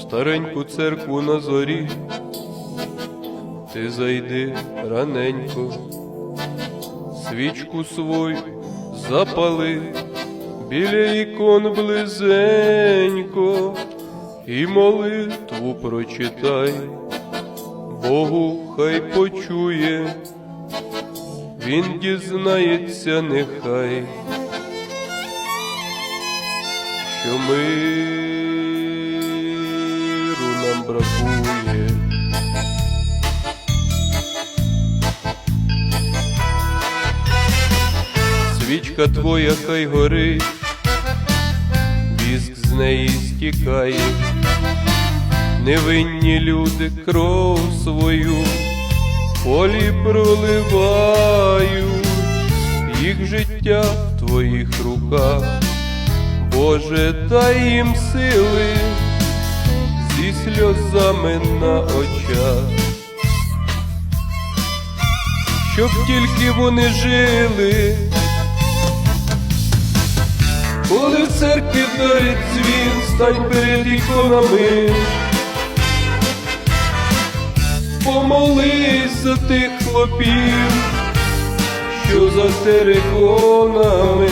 стареньку церкву на зорі. Ти зайди раненько, свічку свою запали, біля ікон близенько, і молитву прочитай, Богу хай почує, він дізнається нехай, що нам бракує. Свічка твоя хай горить, віск з неї стікає, невинні люди кров свою в полі проливають, їх життя в твоїх руках, Боже, дай їм сили сльозами на очах. Щоб тільки вони жили, коли в церкві вдарить дзвін, стань перед іконами, помолись за тих хлопів, що за териконами,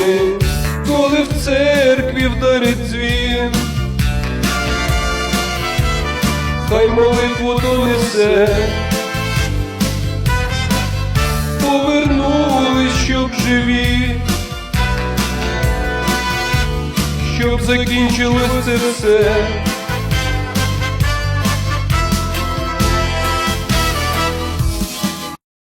коли в церкві вдарить дзвін, хай молитву донесе. Повернулись, щоб живі, щоб закінчилось це все.